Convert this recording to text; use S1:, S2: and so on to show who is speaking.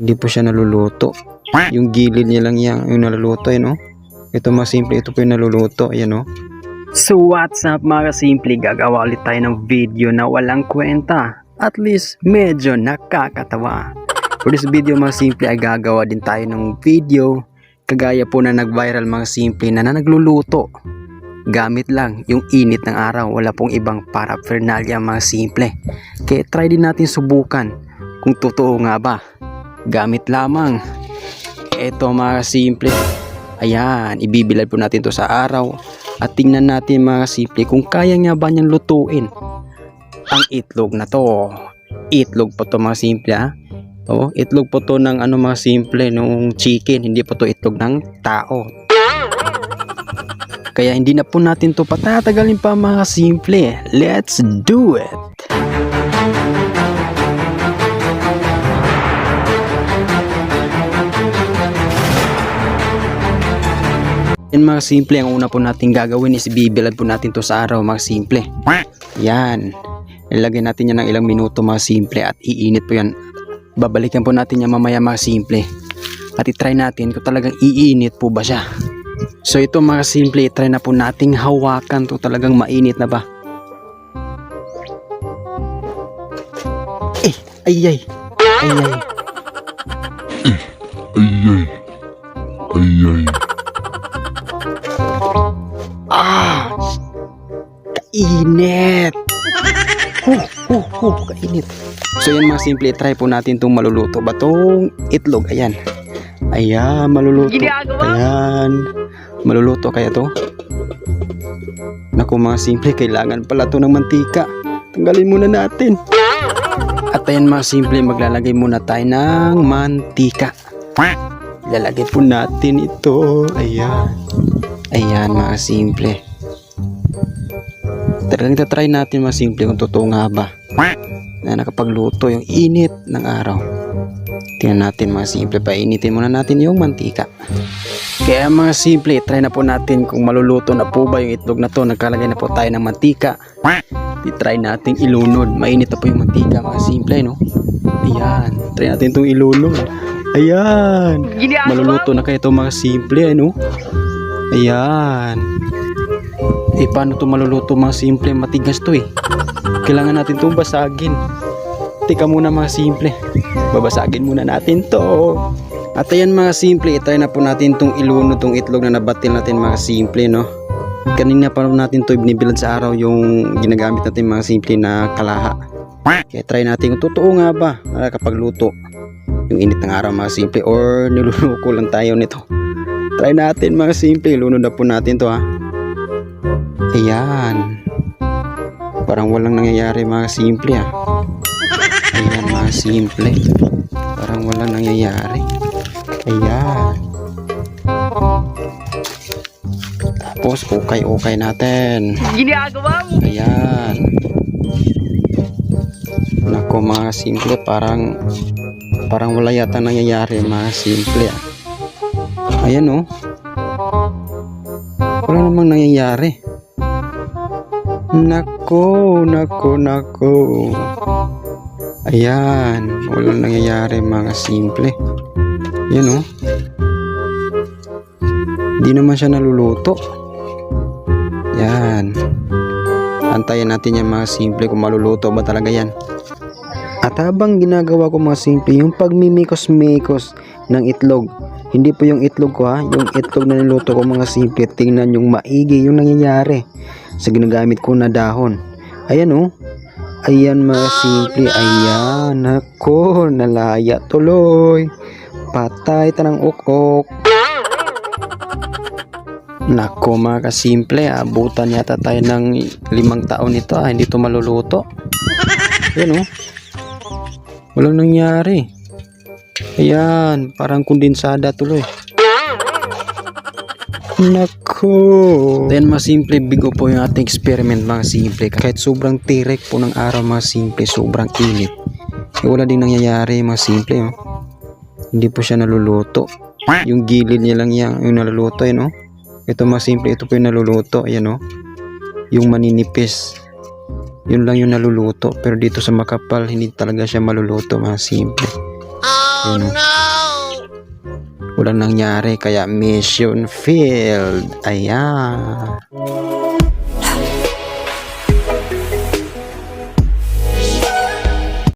S1: Hindi po siya naluluto. Yung gilid niya lang yan, yung naluluto, eh, no? Ito mas simple, ito po yung naluluto, ayan, no? So what's up mga simple, gagawa ulit tayo ng video na walang kwenta. At least medyo nakakatawa. For this video mga simple ay gagawa din tayo ng video kagaya po na nag-viral mga simple na, na nagluluto. Gamit lang yung init ng araw, wala pong ibang paraphernalia mga simple. Kaya try din natin subukan kung totoo nga ba. Gamit lamang. Ito mga simple. Ayan, ibibilad po natin to sa araw at tingnan natin mga simple kung kaya nga ba niyang lutuin ang itlog na to. Itlog po to mga simple ha. Oh, itlog po to ng ano mga simple nung chicken, hindi po to itlog ng tao. Kaya hindi na po natin to patatagalin pa mga simple. Let's do it! Yan mga simple, ang una po natin gagawin is bibilad po natin to sa araw mga simple. Yan. Ilagay natin yan ng ilang minuto mga simple at iinit po yan. Babalikan po natin yan mamaya mga simple. At itry natin kung talagang iinit po ba siya. So ito mga simple, try na po nating hawakan to talagang mainit na ba. Eh, ay ay. Ay ay.
S2: Ay, ay. Ay, ay.
S1: Ah! Kainit! Huh, huh, huh, kainit. So yan mga simple, try po natin itong maluluto ba itong itlog. Ayan. Ayan, maluluto. Ayan. Maluluto kaya to? Naku mga simple, kailangan pala to ng mantika. Tanggalin muna natin. At ayan mga simple, maglalagay muna tayo ng mantika. Lalagay po natin ito. Ayan. Ayan mga simple. Talagang tatry natin mga simple kung totoo nga ba na nakapagluto yung init ng araw. Tingnan natin mga simple, painitin muna natin yung mantika. Kaya mga simple, try na po natin kung maluluto na po ba yung itlog na to. Nagkalagay na po tayo ng mantika. I-try natin ilunod. Mainit na po yung mantika mga simple, no? Ayan. Try natin itong ilunod. Ayan. Maluluto na kayo ito mga simple, ano? Ayan. Eh, paano ito maluluto mga simple? Matigas to eh. Kailangan natin itong basagin. Tika muna mga simple. Babasagin muna natin to. At ayan mga simple, itry na po natin itong ilunod, itong itlog na nabatil natin mga simple, no? Kanina pa natin to binibilad sa araw yung ginagamit natin mga simple na kalaha. Kaya try natin kung totoo nga ba kapag luto yung init ng araw mga simple or niluluko lang tayo nito. Try natin mga simple. Lunod na po natin to ha. Ayan. Parang walang nangyayari mga simple ha. Ayan mga simple. Parang walang nangyayari. Ayan. Tapos ukay-ukay natin.
S3: Ginagawa mo.
S1: Ayan. Nako mga simple parang parang wala yata nangyayari mga simple ah. Ayan oh. Wala namang nangyayari. Nako, nako, nako. Ayan, walang nangyayari mga simple. Yan oh. Di naman siya naluluto. Yan. Antayin natin yan mga simple kung maluluto ba talaga yan. At habang ginagawa ko mga simple yung pagmimikos-mikos ng itlog. Hindi po yung itlog ko ha, yung itlog na niluto ko mga simple. Tingnan yung maigi yung nangyayari sa ginagamit ko na dahon. Ayan oh. Ayan mga simple. Ayan. Ako, nalaya tuloy. Patay tanang ukok. Nako mga kasimple, abutan yata tayo ng limang taon nito ah, hindi to maluluto. Yan oh. Walang nangyari. Ayan, parang kondensada tuloy. Nako. Then mga simple, bigo po yung ating experiment mga simple. Kahit sobrang tirek po ng araw mga simple, sobrang init. Eh, wala din nangyayari mga simple. Oh. Hindi po siya naluluto. Yung gilid niya lang yan, yung naluluto yun oh. Ito mga simple, ito po yung naluluto. Ayan o. Yung maninipis. Yun lang yung naluluto. Pero dito sa makapal, hindi talaga siya maluluto mga simple. Oh no! Walang nangyari kaya mission failed. Ayan.